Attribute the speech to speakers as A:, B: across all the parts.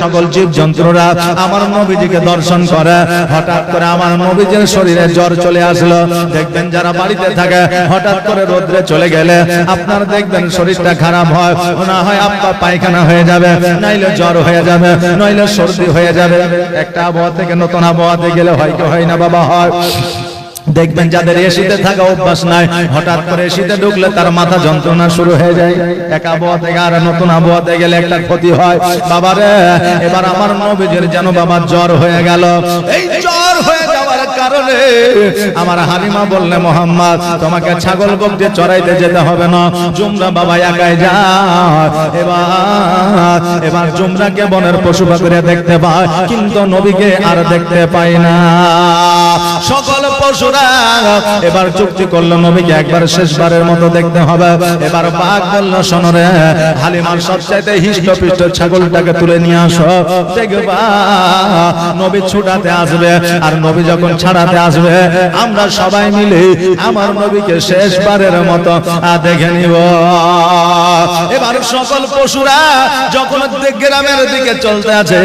A: সকল জীব জন্তুরা আমার নবীজিকে দর্শন করে। হঠাৎ করে আমার নবীজির শরীরে জ্বর চলে আসলো। দেখবেন যারা বাড়িতে থাকে, হঠাৎ করে রোদ্রে চলে গেলে আপনার দেখবেন শরীরটা খারাপ হয়। না হয় আপনার পায়খানা হয়ে যাবে, নাইলে জ্বর হয়ে যাবে, নইলে সর্দি হয়ে যাবে। একটা আবহাওয়া থেকে নতুন আবহাওয়াতে গেলে হয় কি হয় না বাবা? হয়। দেখবেন যাদের এসিতে থাকা অভ্যাস নাই, হঠাৎ করে এসিতে ঢুকলে তার মাথা যন্ত্রণা শুরু হয়ে যায়। এক আবহাওয়া থেকে আর নতুন আবহাওয়াতে গেলে একটা ক্ষতি হয়। বাবারে এবার আমার নবীজের যেন বাবার জ্বর হয়ে গেল। এই জ্বর হয়ে যাওয়ার কারণে আমার হালিমা বললে, মোহাম্মদ, তোমাকে ছাগল বকতে চড়াইতে যেতে হবে না। জুমরা বাবা একাই যা এবার এবার জুমরাকে বনের পশু পাখিরা দেখতে পায়, কিন্তু নবীকে আর দেখতে পায় না। সকল এবার চুক্তি করল নবীকে একবার শেষবারের মতো দেখতে হবে। এবার বাঘ বলল শোনরে হালিমার সবচাইতে হিষ্টপিষ্ট ছাগলটাকে তুলে নিয়ে আসো। নবী ছুটাতে আসবে আর নবী যখন ছাড়াতে আসবে আমরা সবাই মিলে আমার নবীকে শেষবারের মতো দেখে নিব। এবার সকল পশুরা যখন গ্রামের দিকে চলতে আছে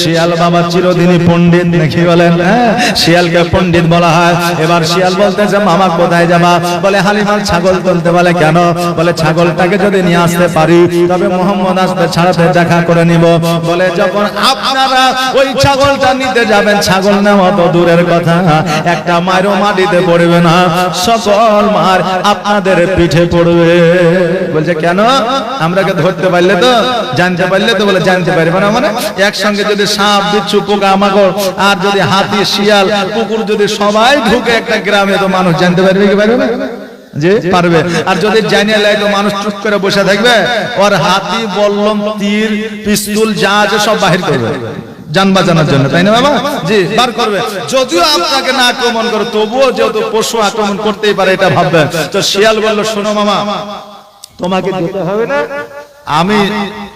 A: শিয়াল বাবা চিরদিনই পণ্ডিত দেখি বলেন? হ্যাঁ, শিয়ালকে পণ্ডিত বলা হয়। এবার শিয়াল বলতেছে মামা কোথায় যাবা? বলে, হালিমার ছাগল তুলতে বলে কেন? বলে, ছাগলটাকে যদি নিয়ে আসতে পারি, তবে মোহাম্মদ আসবে, ছাড়াতে দেখা করে নিব। বলে, যখন আপনারা ওই ছাগলটা নিতে যাবেন, ছাগল নেওয়া তো দূরের কথা, একটা মায়েরও মাটিতে পড়বে না, সকল মার আপনাদের পিঠে পড়বে। বলছে, কেন? আমরাকে ধরতে পারলে তো, জানতে পারলে তো, বলে, জানতে পারবে না মানে একসঙ্গে যদি সাপ, বিচ্ছু পোকা, মাকড়, আর যদি হাতি, শিয়াল, কুকুর যদি সবাই ঢুকে একটা গ্রামে তো মানুষ জানতে পারবে কি পারবে না? যে পারবে। আর যদি জানিয়ে লাই তো মানুষ চুপ করে বসে থাকবে ওর হাতি বল্লম তীর পিস্তল যা আছে সব বাহির করবে। যান বাঁচানোর জন্য তাই না বাবা? জি বার করবে। যদিও আপনাকে না আক্রমণ করে তবুও যেহেতু পশু আক্রমণ করতেই পারে এটা ভাববে। তো শিয়াল বলল শোনো মামা তোমাকে যেতে হবে না? আমি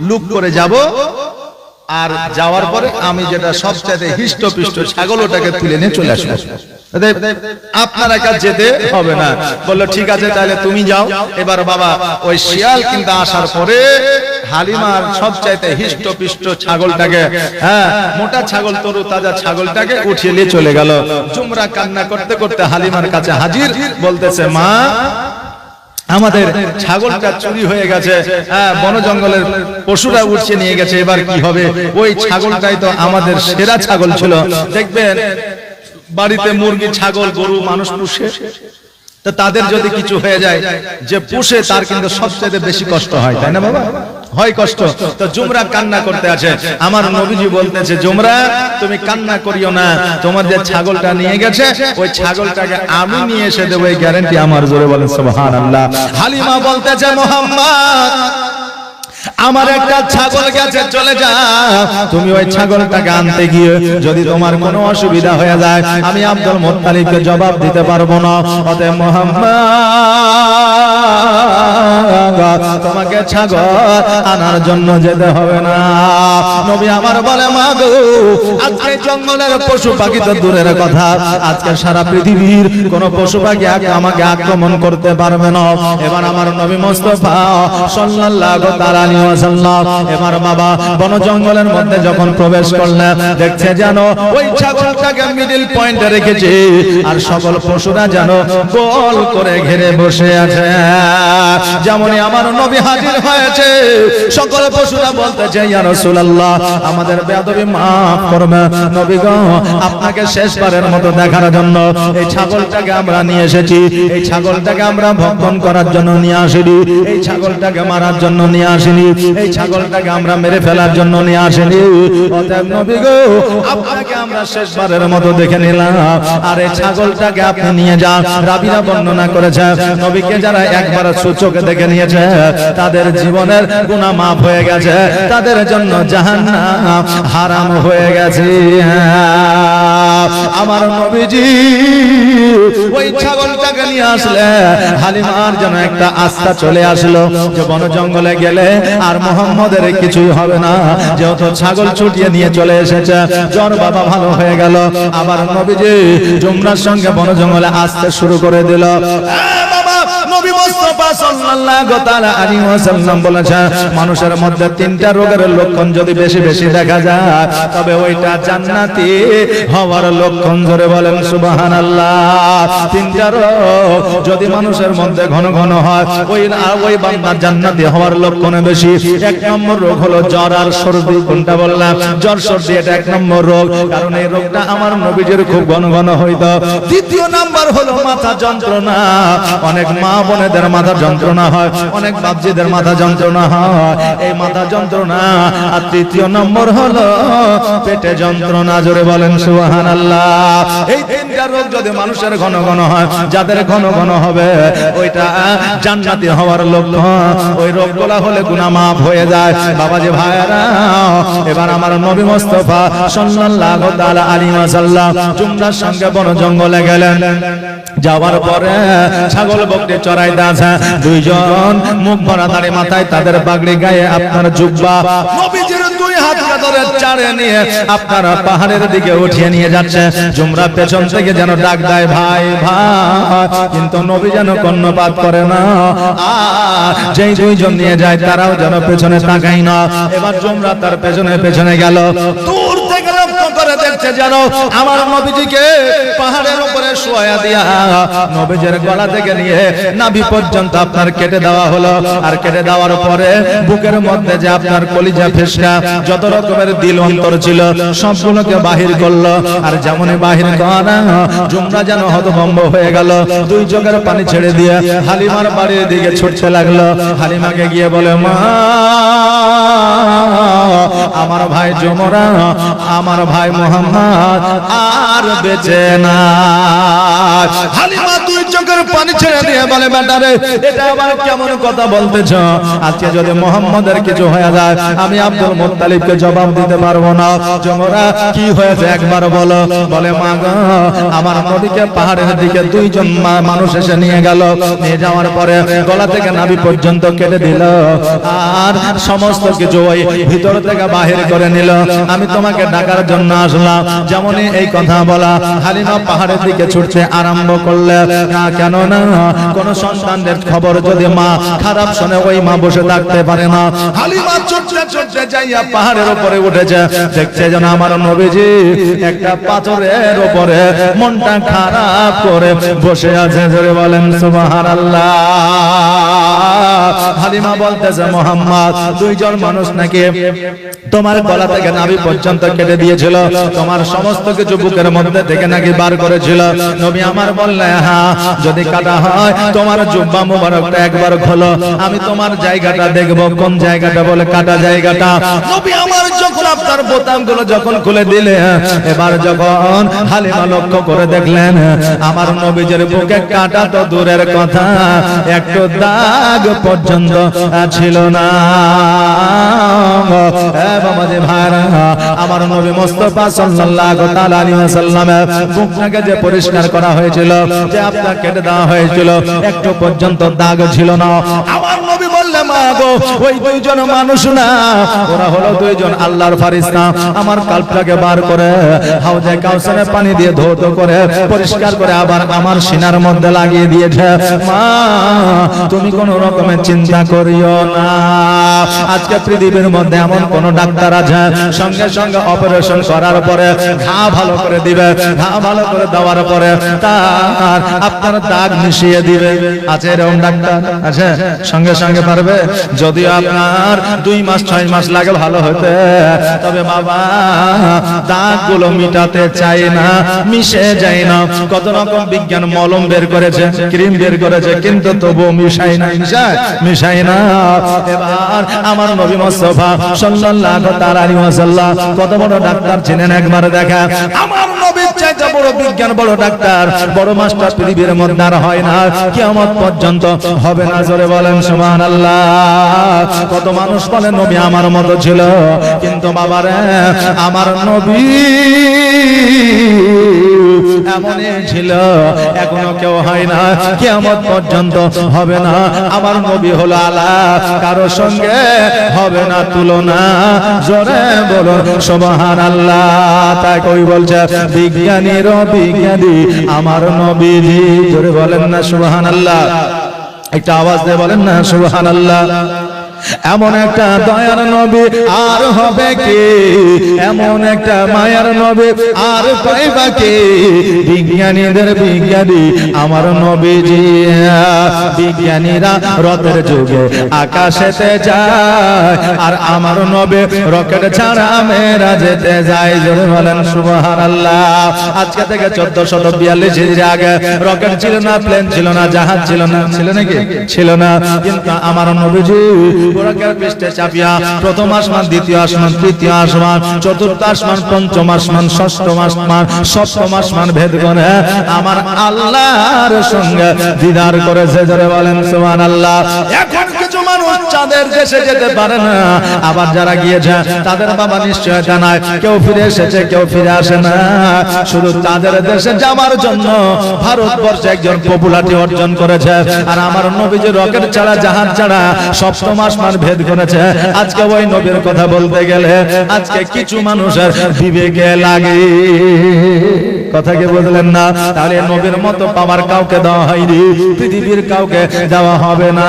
A: লুক করে যাব আর যাওয়ার পরে আমি যেটা সবচাইতে হিষ্ট পিষ্ট ছাগল ওটাকে তুলে নিয়ে চলে আসব। আপনার একা যেতে হবে না। বলল, ঠিক আছে, তাহলে তুমি যাও। এবার বাবা ওই শিয়াল কিন্তু আসার পরে হালিমার সবচাইতে হিষ্ট পিষ্ট ছাগলটাকে হ্যাঁ মোটা ছাগল তরু তাজা ছাগলটাকে উঠিয়ে নিয়ে চলে গেল। চুমরা কান্না করতে করতে হালিমার কাছে হাজির। বলতেছে, মা আমাদের ছাগলটা চুরি হয়ে গেছে। হ্যাঁ বন জঙ্গলের পশুরা উঠছে নিয়ে গেছে। এবার কি হবে? ওই ছাগলটাই তো আমাদের সেরা ছাগল ছিল। দেখবেন বাড়িতে মুরগি ছাগল গরু মানুষ পুষে। তো তাদের যদি কিছু হয়ে যায় যে পুষে তার কিন্তু সবচেয়ে বেশি কষ্ট হয় তাই না বাবা? হয় কষ্ট। তো জুমরা কান্না করতে আছে। আমার নবীজি বলতেছে জুমরা তুমি কান্না করিও না। তোমার যে ছাগলটা নিয়ে গেছে ওই ছাগলটাকে আমি নিয়ে এসে দেবো। এই গ্যারান্টি আমার জোরে বলেন সুবহানাল্লাহ। হালিমা বলতেছে মোহাম্মদ আমার একটা ছাগল গেছে চলে যা। তুমি ওই ছাগলটাকে আনতে গিয়ে যদি তোমার কোনো অসুবিধা হয়ে যায় আমি আব্দুল মোত্তালিবকে জবাব দিতে পারব না। অতএব মোহাম্মদ তোমাকে ছাগল আনার জন্য যেতে হবে না। নবী আমার বলে মাগো আজকে জঙ্গলের পশু পাখি তো দূরের কথা। আজকে সারা পৃথিবীর কোন পশু পাখি আমাকে আক্রমণ করতে পারবে না। এবার আমার নবী মোস্তফা সাল্লাল্লাহু তাআলা আপনাকে শেষবারের মতো দেখার জন্য এই ছাগলটাকে আমরা নিয়ে এসেছি। এই ছাগলটাকে আমরা ভক্ষণ করার জন্য নিয়ে আসিনি। এই ছাগলটাকে মারার জন্য নিয়ে আসিনি। এই ছাগলটাকে আমরা মেরে ফেলার জন্য নিয়ে আসিনি। অতএব নবী আপনাকে আমরা শেষবারের মতো দেখে নিলাম। আর এই ছাগলটাকে আপনি নিয়ে যান রাবিরা বর্ণনা করেছে। নবীকে যারা একবার সূচকে দেখে নিয়েছে, তাদের জীবনের গুনাহ মাফ হয়ে গেছে। তাদের জন্য জাহান্নাম হারাম হয়ে গেছে। আমার নবীজি, ওই ছাগলটাকে নিয়ে আসলে হালিমার যেন একটা আস্থা চলে আসলো। যে বন জঙ্গলে গেলে আর মোহাম্মদের কিছুই হবে না। যেহেতু ছাগল ছুটিয়ে নিয়ে চলে এসেছে, জ্বর বাবা ভালো হয়ে গেল। আবার নবীজি জুমরার সঙ্গে বন জঙ্গলে আসতে শুরু করে দিল। নবী মুস্তাফা সাল্লাল্লাহু তাআলা ওয়াসাল্লাম বলেছেন, মানুষের মধ্যে তিনটা রোগের লক্ষণ যদি বেশি বেশি দেখা যায়, তবে ওইটা জান্নাতি হওয়ার লক্ষণ ধরে বলেন সুবহানাল্লাহ। তিনটা রোগ যদি মানুষের মধ্যে ঘন ঘন হয়, ওই ওই বান্দার জান্নাতি হওয়ার লক্ষণ বেশি। এক নম্বর রোগ হলো জ্বর আর সর্দি, কোনটা বললাম? জ্বর, সর্দি, এটা এক নম্বর রোগ, কারণ এই রোগটা আমার নবীজির খুব ঘন ঘন হইতো। দ্বিতীয় নাম্বার হলো মাথা যন্ত্রণা। অনেক মা বোনেদের মাথা যন্ত্রণা হয়, অনেক বাপজিদের মাথা যন্ত্রণা হয়। এই মাথা যন্ত্রণা, আর তৃতীয় নম্বর হলো পেটে যন্ত্রণা, জোরে বলেন সুহান আল্লাহ এই তিনটা রোগ যদি মানুষের ঘন ঘন হয়, যাদের ঘন ঘন হবে, ওইটা জান্নাতি হওয়ার লক্ষণ। ওই রোগগুলা হলে গুনাহ মাফ হয়ে যায়। বাবাজি ভাইরা এবার আমার নবী মুস্তাফা সাল্লাল্লাহু তাআলা আলাইহি ওয়াসাল্লাম জুমরার সঙ্গে বন জঙ্গলে গেলেন। যাওয়ার পরে ছাগল বকরি চড়াইতে আছে। দুইজন মুখ ভরা দাড়ি মাথায় তাদের পাগড়ি গায়ে আপনার জুব্বা। নিয়ে আপনারা পাহাড়ের দিকে উঠিয়ে নিয়ে যাচ্ছে। জুমরা পেছন থেকে যেন ডাক দেয়, ভাই ভাই। কিন্তু নবী যেন কর্ণপাত করে না। যেই দুইজন নিয়ে যায়, তারাও যেন পেছনে তাকাই না। এবার জুমরা তার পেছনে পেছনে গেল। দূর থেকে লক্ষ্য করে দেখছে যেন আমার নবীজিকে পাহাড়ের শোয়া দিয়া নবীজের গলা থেকে নিয়ে নাভি পর্যন্ত আপনার কেটে দেওয়া হলো। আর কেটে দেওয়ার পরে বুকের মধ্যে যে আপনার কলিজা ফেসকা, যত রকমের দিল অন্তর ছিল, সবগুলোকে বাহির করল। আর যেমনই বাহির করা জুমরা যেন হতভম্ব হয়ে গেল। দুই চোখের পানি ছেড়ে দিয়ে হালিমার বাড়ির দিকে ছুটতে লাগল। হালিমাকে গিয়ে বলে, মা, আমার ভাই জমরা আমার ভাই মোহাম্মদ আর বেঁচে না। হালিমা চোখের পানি ছেড়ে দিয়ে বলে এটা আবার কেমন কথা বলতেছ? আজকে যদি মোহাম্মদের কিছু হয়ে যায়, আমি আব্দুল জবাব দিতে পারব না। কি হয়েছে একবার বলো। বলে, মা আমার নদীকে পাহাড়ের দিকে দুইজন মানুষ এসে নিয়ে গেল। নিয়ে যাওয়ার পরে গলা থেকে নাভি পর্যন্ত কেটে দিল। আর সমস্ত কিছু ওই ভিতর থেকে বাহির করে নিল। আমি তোমাকে ডাকার জন্য আসলাম। যেমনই এই কথা বলা, হালিমা পাহাড়ের দিকে ছুটছে আরম্ভ করলে, না কেন না কোন সন্তানদের খবর যদি মা খারাপ শুনে ওই মা বসে থাকতে পারে না। হালিমা পাহাড়ের উপরে উঠেছে। দেখছে যেন আমার একটা পাথরের মনটা খারাপ করে বসে আছে। বলেন হালিমা বলতেছে দুইজন মানুষ নাকি তোমার গলা থেকে নাভি পর্যন্ত কেটে দিয়েছিল। তোমার সমস্ত কিছু বুকের মধ্যে থেকে নাকি বার করেছিল। নবী আমার বললে হ্যাঁ যদি কাটা হয়, তোমার জুব্বা মুবারকটা একবার খোলো। আমি তোমার জায়গাটা দেখব। কোন জায়গাটা বলে কাটা জায়গাটা? নবী আমার যখন আপনার বোতামগুলো যখন খুলে দিলে, এবার যখন হালিমা লক্ষ্য করে দেখলেন, আমার নবীজের বুকে কাটা তো দূরের কথা, একটু দাগ পর্যন্ত ছিল না। আমার নবী মুস্তাফা সাল্লাল্লাহু তাআলা আলাইহি ওয়াসাল্লামের বুকটাকে যে পরিষ্কার করা হয়েছিল যে আপনার কেটে দেওয়া হয়েছিল একটু পর্যন্ত দাগ ছিল না। আমার নবী গো ওই দুইজন মানুষ না, ওরা হলো দুইজন আল্লাহর ফারিস্তা। আমার কাল্পটাকে বার করে, হাউজে কাউসারে পানি দিয়ে ধৌত করে, পরিষ্কার করে আবার আমার সিনার মধ্যে লাগিয়ে দিয়েছে। মা, তুমি কোন রকমের চিন্তা করিও না। আজকে পৃথিবীর মধ্যে এমন কোন ডাক্তার আছে, সঙ্গে সঙ্গে অপারেশন করার পরে ঘা ভালো করে দিবে, ঘা ভালো করে দেওয়ার পরে তার আপনার দাগ মিশিয়ে দিবে। আছে এরকম ডাক্তার? আছে? সঙ্গে সঙ্গে পারবে? যদি আপনার দুই মাস, ছয় মাস লাগে, ভালো হতে। তবে বাবা, দাগগুলো মিটাতে চাই না, মিশে যায় না। কত রকম বিজ্ঞান মলম বের করেছে, ক্রিম বের করেছে, কিন্তু তবু মিশাই না মিশাই না। এবার আমার নবী মুস্তাফা সাল্লাল্লাহু তাআলা ওয়াসাল্লাম কত বড় ডাক্তার ছিলেন একবার দেখা। আমার নবীর চাইতে বড় বিজ্ঞান বড় ডাক্তার, বড় মাস্টার পৃথিবীর মধ্যে আর হয় না। কিয়ামত পর্যন্ত হবে না, জোরে বলেন, সুবহানাল্লাহ। কত মানুষ বলে, নবী আমার মতো ছিল। কিন্তু বাবারে, আমার নবী এমনই ছিল। এখনও কেউ হয় না, কিয়ামত পর্যন্ত হবে না। আমার নবী হলো আলা কারও সঙ্গে হবে না তুলনা। জোরে বলো সুবহানাল্লাহ। তাই কই বলছে, বিজ্ঞানীর বিজ্ঞানী, আমার নবীজি জোরে বলেন না, সুবহানাল্লাহ। একটা আওয়াজ দিয়ে বলেন না সুবহানাল্লাহ। এমন একটা দয়ার নবী আর হবে কি? এমন একটা মায়ার নবী আর পাইবা কি? বিজ্ঞানীদের বিজ্ঞানী আমার নবীজি বিজ্ঞানীরা রথের যুগে আকাশেতে যায় আর আমার নবী রকেট ছাড়া মেয়েরা যেতে যায় যদি বলেন সুবহানাল্লাহ। আজকে থেকে চোদ্দ শত বিয়াল্লিশ হিজরি আগে রকেট ছিল না প্লেন ছিল না জাহাজ ছিল না ছিল নাকি? ছিল না। কিন্তু আমার নবীজি পুরকের পৃষ্ঠে চাপিয়া প্রথম আসমান, দ্বিতীয় আসমান, তৃতীয় আসমান, চতুর্থ আসমান, পঞ্চম আসমান আসমান, সপ্তম আসমান, ভেদ করে আমার আল্লাহর সঙ্গে দিদার করেছে। যারা বলেন সুবহান আল্লাহ এখন কিছু মানুষ চাঁদের দেশে যেতে পারে না, আবার যারা গিয়েছে, তাদের বাবা কেউ ফিরে এসেছে, কেউ ফিরে আসে না। শুধু তাদের দেশে যাওয়ার জন্য ভারতবর্ষে একজন পপুলারিটি অর্জন করেছে। আর আমার নবীজি রকেট ছাড়া, জাহাজ ছাড়া সপ্তম আসমান ভেদ করেছে। আজকে ওই নবীর কথা বলতে গেলে আজকে কিছু মানুষের বিবেকে লাগে। কথা কি বুঝলেন না? তাহলে নবীর মতো পাওয়ার কাউকে দেওয়া হয়নি, পৃথিবীর কাউকে দেওয়া হবে না।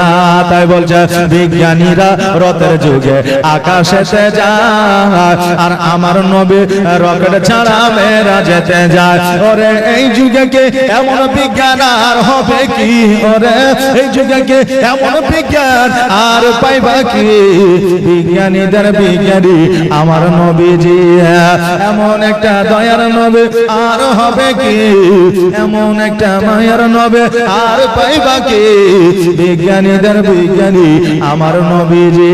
A: তাই বলছে, বিজ্ঞানীরা রথের যুগে আকাশেতে যায়, আর আমার নবী রকেট ছাড়া মেয়েরা যেতে যায়। ওরে, এই যুগে কে এমন বিজ্ঞান আর হবে কি? ওরে, এই যুগে কে এমন বিজ্ঞান আর পাইবা কি? বিজ্ঞানীদের বিজ্ঞানী আমার নবীজি, এমন একটা দয়ার নবী আর হবে কি? এমন একটা মায়ের নবে আর পাইবা কি? বিজ্ঞানীদের বিজ্ঞানী আমার নবীজি।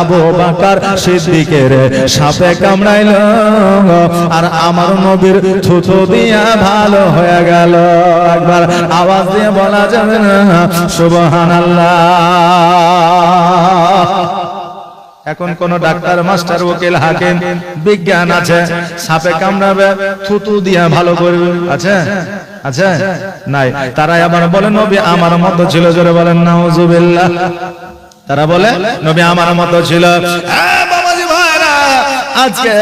A: আবু বাকার সিদ্দিকের সাপে কামড়াইল। আর আমার নবীর থুথু দিয়া ভালো হয়ে গেল। একবার আওয়াজ দিয়ে বলা যাবে না, সুবহানাল্লাহ। এখন কোন ডাক্তার মাস্টার ওকিল হাকিম বিজ্ঞান আছে সাপে কামড়াবে থুতু দিয়া ভালো করবে। আছে? আছে? নাই। তারাই আবার বলে নবী আমার মতো ছিল জোরে বলেন নাউজুবিল্লাহ। তারা বলে নবী আমার মতো ছিল। আজকে।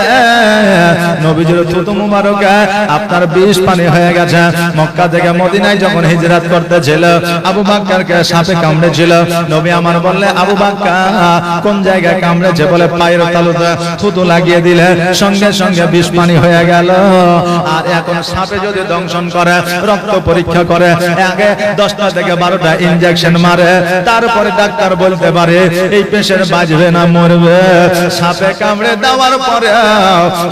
A: নবীজির থুতু মুবারক। আপনার বিষ পানি হয়ে গেছে। মক্কা থেকে মদিনায় যখন হিজরত করতেছিল, আবু বাক্কারকে সাপে কামড়েছিল। নবী আমার বললে, আবু বাক্কা কোন জায়গায় কামড়েছে বলে পায়ের তালুতে থুতু লাগিয়ে দিলে? সঙ্গে সঙ্গে বিষ পানি হয়ে গেল। আর এখন সাপে যদি দংশন করে, রক্ত পরীক্ষা করে আগে দশটা থেকে বারোটা ইনজেকশন মারে, তারপরে ডাক্তার বলতে পারে, এই পেশেন্ট বাজবে না, মরবে। সাপে কামড়ে দেওয়ার পরে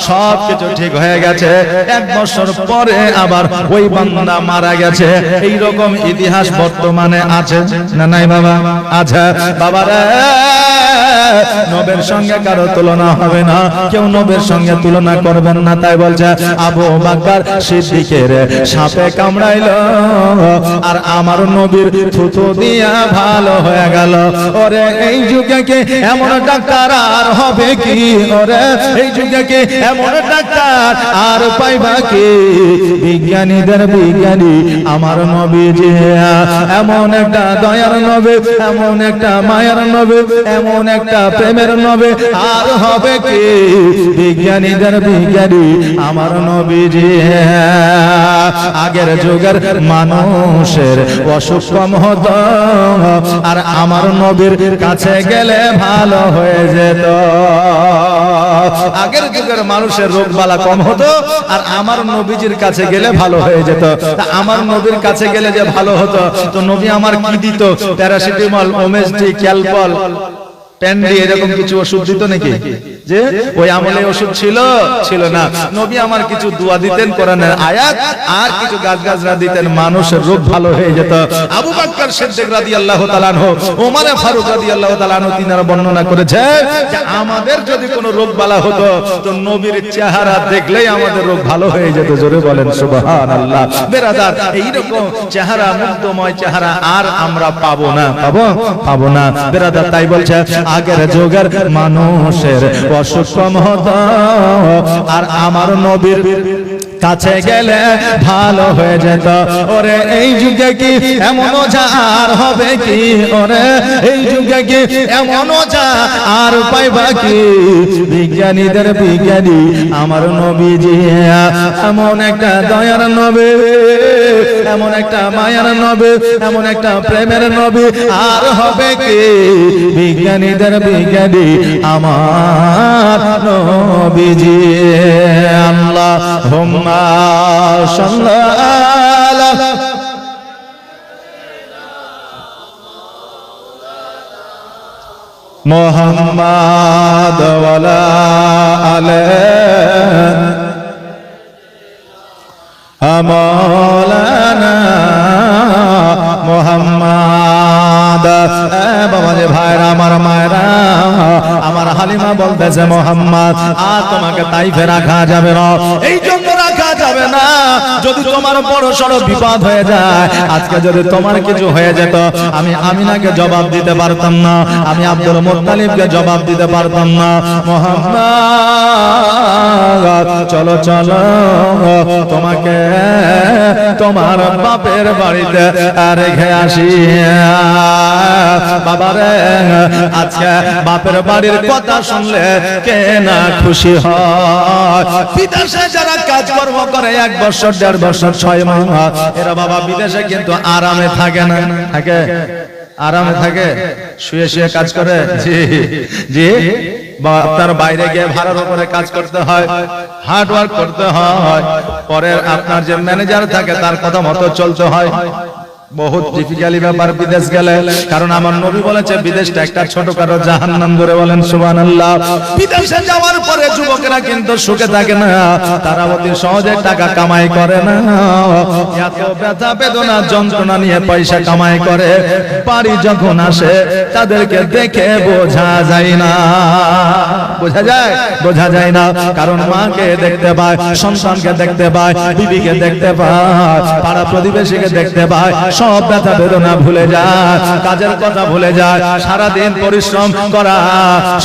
A: সব কিছু ঠিক হয়ে গেছে। এক বছর পরে আবার ওই বান্দা মারা গেছে। এই রকম ইতিহাস বর্তমানে আছে না নাই বাবা? আছে। বাবারা, নবের সঙ্গে কারও তুলনা হবে না। কেউ নবের সঙ্গে তুলনা করবেন না, তাই বলছে, আবু বাক্কার সিদ্দিকের সাপে কামড়াইল আর আমার নবীর থুতু দিয়া ভালো হয়ে গেল। ওরে, এই যুগে কি এমন ডাক্তার আর হবে কি? ওরে এই যুগে এমন ডাক্তার আর পাইবা কি বিজ্ঞানীদের বিজ্ঞানী আমার নবীজি এমন একটা দয়ার নবে, এমন একটা মায়ার নবে, এমন একটা প্রেমের নবে। আর হবে কি? বিজ্ঞানীদের বিজ্ঞানী আমার নবীজি আগের যুগের মানুষের অসুখ কম হতো। আর আমার নবীর কাছে গেলে ভালো হয়ে যেত। আগের যুগের মানুষের রোগ বালা কম হতো, আর আমার নবীজির কাছে গেলে ভালো হয়ে যেত। আমার নবীর কাছে গেলে যে ভালো হতো, তো নবী আমার কি দিত? Paracetamol ওমেসডি Calpol. প্যান্ডি এরকম কিছু ওষুধ দিত নাকি? যে ওই আমলে ওষুধ ছিল? ছিল না। নবী আমার কিছু দোয়া দিতেন কোরআনের আয়াত আর কিছু গাছ গাছরা দিতেন মানুষের রোগ ভালো হয়ে যেত। আবু বাক্কার সিদ্দিক রাদিয়াল্লাহু তাআলা আনহু ওমর ফারুক রাদিয়াল্লাহু তাআলা আনহু তিনারা বর্ণনা করেছে যে আমাদের যদি কোনো রোগ বালা হতো তো নবীর চেহারা দেখলেই আমাদের রোগ ভালো হয়ে যেত জোরে বলেন সুবহানাল্লাহ। বেরাদার এইরকম চেহারা মুগ্ধময় চেহারা আর আমরা পাবো না পাবো? পাবো না। বেরাদার তাই বলছে আগের যুগের মানুষের অসুখ আর আমার নবীর কাছে গেলে ভালো হয়ে যেত। ওরে, এই যুগে কি এমন আর হবে কি? ওরে, এই যুগে কি এমন আর পাইবা কি বিজ্ঞানীদের বিজ্ঞানী আমার নবী নবীজি, এমন একটা দয়ার নবী। এমন একটা মায়ার নবী, এমন একটা প্রেমের নবী। আর হবে কি? বিজ্ঞানীদের বিজ্ঞানী আমার নবীজি। আল্লাহ হুম্মা সাল্লাল্লাহু ওয়ালা আলাইহি আমার মায়েরা, আমার হালিমা বলতেছে মোহাম্মদ, আর তোমাকে তাই ফেরা খাওয়া যাবে না। এই জন্য যাবে না। যদি তোমার বড় সড়ো বিপদ হয়ে যায়, আজকে যদি তোমার কিছু হয়ে যেত, আমি আমিনাকে জবাব দিতে পারতাম না, আমি আব্দুল মুত্তালিবকে জবাব দিতে পারতাম না। মোহাম্মদ, চলো চলো, তোমাকে তোমার বাপের বাড়িতে রেখে আসি। বাবারে আজকে বাপের বাড়ির কথা শুনলে কে না খুশি হয়? বিদেশে যারা কাজকর্ম করে এক বছর, দেড় বছর, ছয় মাস এরা বাবা বিদেশে কিন্তু আরামে থাকে না। থাকে? আরামে থাকে? শুয়ে শুয়ে কাজ করে? জি জি। আপনার বাইরে গিয়ে ভাড়ার উপরে কাজ করতে হয় হার্ড ওয়ার্ক করতে হয়। পরে আপনার যে ম্যানেজার থাকে, তার কথা মতো চলতে হয়। বহুত ডিফিকাল্টি ব্যাপার, বিদেশ গেলে। কারণ আমার নবী বলেছে, বিদেশটা একটা ছোটখাটো জাহান্নাম ধরে বলেন, সুবহানাল্লাহ। বিদেশে যাওয়ার পরে যুবকেরা কিন্তু সুখে থাকে না। তারা অতি সহজে টাকা কামাই করে না। এত ব্যথা, বেদনা, যন্ত্রণা নিয়ে পয়সা কামাই করে। বাড়ি যখন আসে, তাদেরকে দেখে বোঝা যায় না। বোঝা যায়? বোঝা যায় না। কারণ মাকে দেখতে পায়, সন্তানকে দেখতে পায়, বিবিকে দেখতে পায়, পাড়া প্রতিবেশীকে দেখতে পায় সব ব্যথা বেদনা ভুলে যায় কাজের কথা ভুলে যায় সারাদিন পরিশ্রম করা,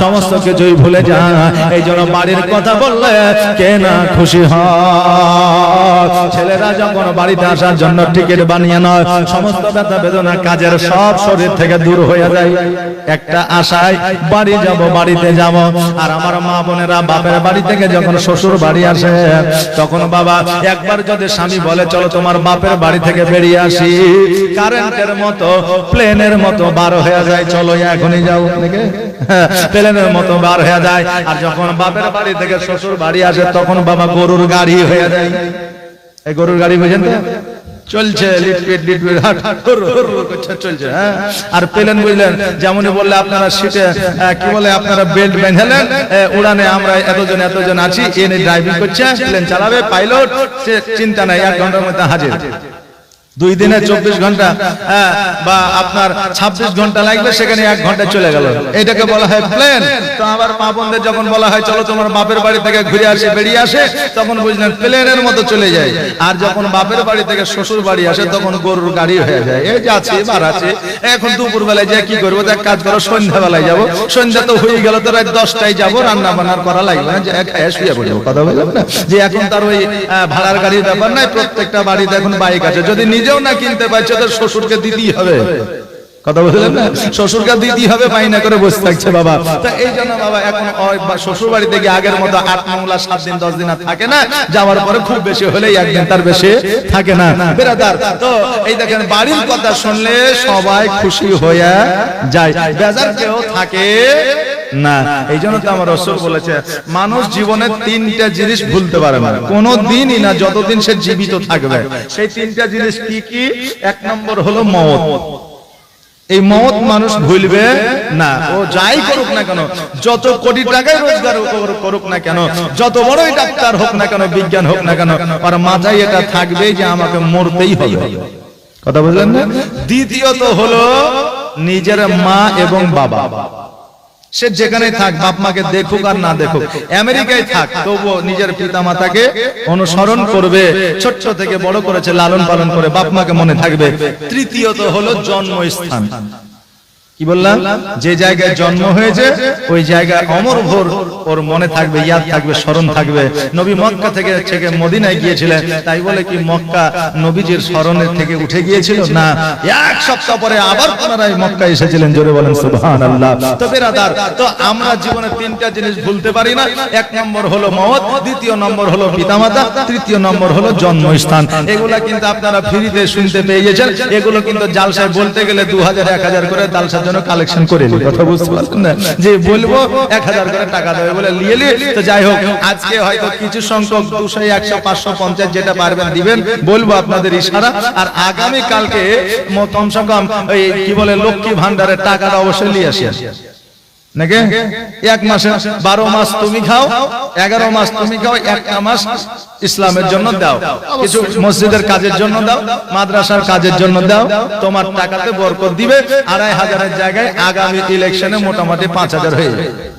A: সমস্ত কিছুই ভুলে যায় এই জন্য বাড়ির কথা বললে কে না খুশি হয়? ছেলেরা যখন বাড়িতে আসার জন্য টিকিট বানিয়ে নয়, সমস্ত ব্যথা বেদনা কাজের সব শরীর থেকে দূর হয়ে যায়। একটা আশায়, বাড়ি যাব, বাড়িতে যাব। আর আমার মা বোনেরা বাপের বাড়ি থেকে যখন শ্বশুর বাড়ি আসে, তখন বাবা একবার যদি স্বামী বলে, চলো তোমার বাপের বাড়ি থেকে বেরিয়ে আসি। কারেন্টের মতো, প্লেনের মতো বার হয়ে যায়। চলো, এখনই যাও। প্লেনের মতো বার হয়ে যায়। আর যখন বাপের বাড়ি থেকে শ্বশুর বাড়ি আসে, তখন বাবা গরুর গাড়ি হয়ে যায়। এই গরুর গাড়ি বুঝেন তো? বললে আপনারা সিটে কি বলে আপনারা বেল্ট উড়ানে আমরা এতজন এতজন আছি এনে ড্রাইভিং করছে, প্লেন চালাবে পাইলট সে চিন্তা নাই, এক ঘণ্টার মধ্যে হাজির। দুই দিনে চব্বিশ ঘণ্টা হ্যাঁ, বা আপনার ছাব্বিশ ঘণ্টা লাগবে সেখানে এক ঘণ্টা চলে গেল। এটাকে বলা হয় প্লেন। তো আবার মা বোনদের যখন বলা হয় চলো তোমার বাপের বাড়ি থেকে ঘুরে আসে বেরিয়ে আসে তখন বুঝলেন প্লেনের মতো চলে যায়। আর যখন বাপের বাড়ি থেকে শ্বশুর বাড়ি আসে তখন গরুর গাড়ি হয়ে যায়। এই যে আছে বার আছে এখন দুপুর বেলায় যে কি করব দেখ কাজ করো সন্ধ্যা বেলায় যাব। সন্ধ্যা তো হয়ে গেল তো রাত দশটায় যাব রান্না বান্নার করা লাগবে না যে খায় শুয়ে পড়ব কথা বললাম না? যে এখন তার ওই ভাড়ার গাড়ির ব্যাপার নাই প্রত্যেকটা বাড়িতে এখন বাইক আছে। যদি নিজেও না কিনতে পারছে তো শ্বশুরকে দিতেই হবে। কথা বললেন না? শ্বশুরকে দিতেই হবে বাইনা করে বসে থাকছে বাবা। তা এই জন্য বাবা, এখন শ্বশুর বাড়িতে গিয়ে আগের মতো আট মামলা সাত দিন, দশ দিন আর থাকে না। যাওয়ার পরে খুব বেশি হলেই একদিন তার বেশি থাকে না। বেরাদার, তো এই দেখেন, বাড়ির কথা শুনলে সবাই খুশি হয়ে যায়। বেজার কেউ থাকে না এই জন্য তো আমার রসুল বলেছে মানুষ জীবনে তিনটা জিনিস ভুলতে পারে না। কোনো দিনই না যতদিন সে জীবিত থাকবে সেই তিনটা জিনিস কি কি? এক নম্বর হলো মত এই মত মানুষ ভুলবে না। ও যাই করুক না কেন যত কোটি টাকাই রোজগার করুক- করুক না কেন যত বড়ই ডাক্তার হোক না কেন বিজ্ঞান হোক না কেন আর মাথায় এটা থাকবে যে আমাকে মরতেই হবে। কথা বুঝলেন না? দ্বিতীয়ত হলো নিজের মা এবং বাবা। সে যেখানে থাক বাপ মাকে দেখুক আর না দেখুক। আমেরিকায় থাক তবুও নিজের পিতা মাতাকে অনুসরণ করবে ছোট্ট থেকে বড় করেছে লালন পালন করে বাপ মাকে মনে থাকবে। তৃতীয়ত হলো জন্মস্থান। কি বললাম? যে জায়গায় জন্ম হয়েছে ওই জায়গায় অমর ভোর ওর মনে থাকবে ইয়াদ থাকবে স্মরণ থাকবে নবী মক্কা থেকে থেকে মদিনায় গিয়েছিলেন তাই বলে কি মক্কা নবীজির স্মরণের থেকে উঠে গিয়েছিল? না। এক সপ্তাহ পরে আবার পুনরায় মক্কা এসেছিলেন জোরে বলেন সুবহানাল্লাহ। তো বেরাদার তো আমরা জীবনে তিনটা জিনিস ভুলতে পারি না। এক নম্বর হলো মওত দ্বিতীয় নম্বর হলো পিতামাতা তৃতীয় নম্বর হলো জন্মস্থান। এগুলা কিন্তু আপনারা ফ্রিতে শুনতে পেয়ে গেছেন। এগুলো কিন্তু জালসায় বলতে গেলে দু হাজার এক হাজার করে জালসার জন্য কালেকশন করে নি কথা বুঝতে পারছেন না? যে বলব এক হাজার করে টাকা দেবে বলে নিয়ে নি তো যাই হোক আজকে হয়তো কিছু সংখ্যক দুশো একশো পাঁচশো পঞ্চাশ যেটা পারবেন দিবেন। বলব আপনাদের ইশারা। আর আগামী কালকে কমসে কম কি বলে লক্ষ্মী ভান্ডারের টাকাটা অবশ্যই নিয়ে আসি নাকি? এক মাসে বারো মাস তুমি খাও, এগারো মাস তুমি খাও, একটা মাস ইসলামের জন্য দাও। কিছু মসজিদের কাজের জন্য দাও, মাদ্রাসার কাজের জন্য দাও, তোমার টাকাতে বরকত দিবে, আড়াই হাজারের জায়গায় আগামী ইলেকশনে মোটামুটি পাঁচ হাজার হয়ে যাবে।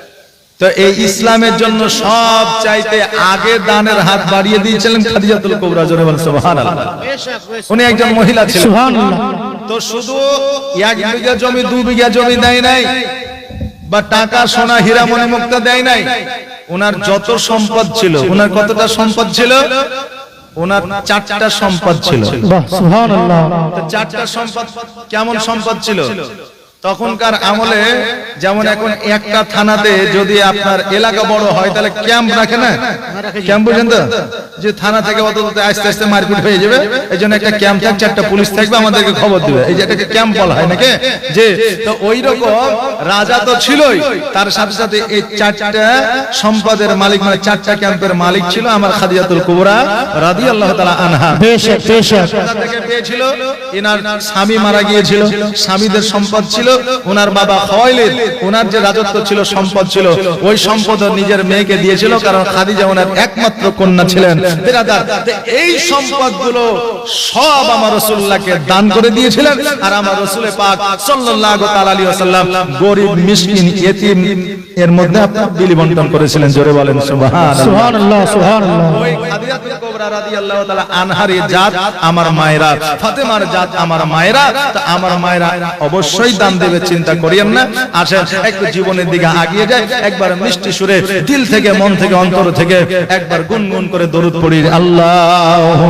A: তো এই ইসলামের জন্য সব চাইতে আগে দানের হাত বাড়িয়ে দিয়েছিলেন খাদিজাতুল কুবরা জোরে বলেন সুবহানাল্লাহ। উনি একজন মহিলা ছিলেন।
B: সুবহানাল্লাহ।
A: তো শুধু এক বিঘা জমি দু বিঘা জমি দেয় নাই বা টাকা সোনা হীরা মনে মুক্তা দেয় নাই ওনার যত সম্পদ ছিল ওনার কতটা সম্পদ ছিল? ওনার চারটা সম্পদ ছিল।
B: বাহ সুবহানাল্লাহ।
A: তো চারটা সম্পদ কেমন সম্পদ ছিল? তখনকার আমলে যেমন এখন একটা থানাতে যদি আপনার এলাকা বড় হয় তাহলে ক্যাম্প রাখে না ক্যাম্প বুঝেন তো? যে থানা থেকে অত অত আস্তে আস্তে মারপিট হয়ে যাবে এই জন্য একটা ক্যাম্প থাকছে চারটা পুলিশ থাকবে আমাদেরকে খবর দিবে। এই যে এটাকে ক্যাম্প বলা হয় নাকি? যে তো ওই রকম রাজা তো ছিলই তার সাথে সাথে এই চারটা সম্পদের মালিক মানে চারটা ক্যাম্পের মালিক ছিল আমার খাদিজাতুল কুবরা রাদিয়াল্লাহু তাআলা আনহা।
B: বেশক বেশক
A: কোথা থেকে পেয়েছিল এনার স্বামী মারা গিয়েছিল স্বামীদের সম্পদ ছিল ওনার বাবা খওয়াইলিদ ওনার যে রাজত্ব ছিল সম্পদ ছিল ওই সম্পদ নিজের মেয়েকে দিয়েছিল কারণ খাদিজা ওনার একমাত্র কন্যা ছিলেন। এই সম্পদগুলো সব আমার রাসূলুল্লাহকে দান করে দিয়েছিলেন। আর আমার রাসূলে পাক সাল্লাল্লাহু তাআলা আলাইহি ওয়াসাল্লাম গরিব মিসকিন ইয়েতিম এর মধ্যে আপনি বিলি বন্টন করেছিলেন জোরে বলেন সুবহানাল্লাহ।
B: সুবহানাল্লাহ সুবহানাল্লাহ।
A: ওই খাদিজাতুল কুবরা রাদিয়াল্লাহু তাআলা আনহার জাত আমার মায়েরা ফাতেমার জাত আমার মায়েরা তা আমার মায়েরা অবশ্যই দান দেবে চিন্তা করিয়েন না। আসেন একটু জীবনের দিকে আগিয়ে যায় একবার মিষ্টি সুরে দিল থেকে মন থেকে অন্তর থেকে একবার গুনগুন করে দরুদ পড়ি। আল্লাহ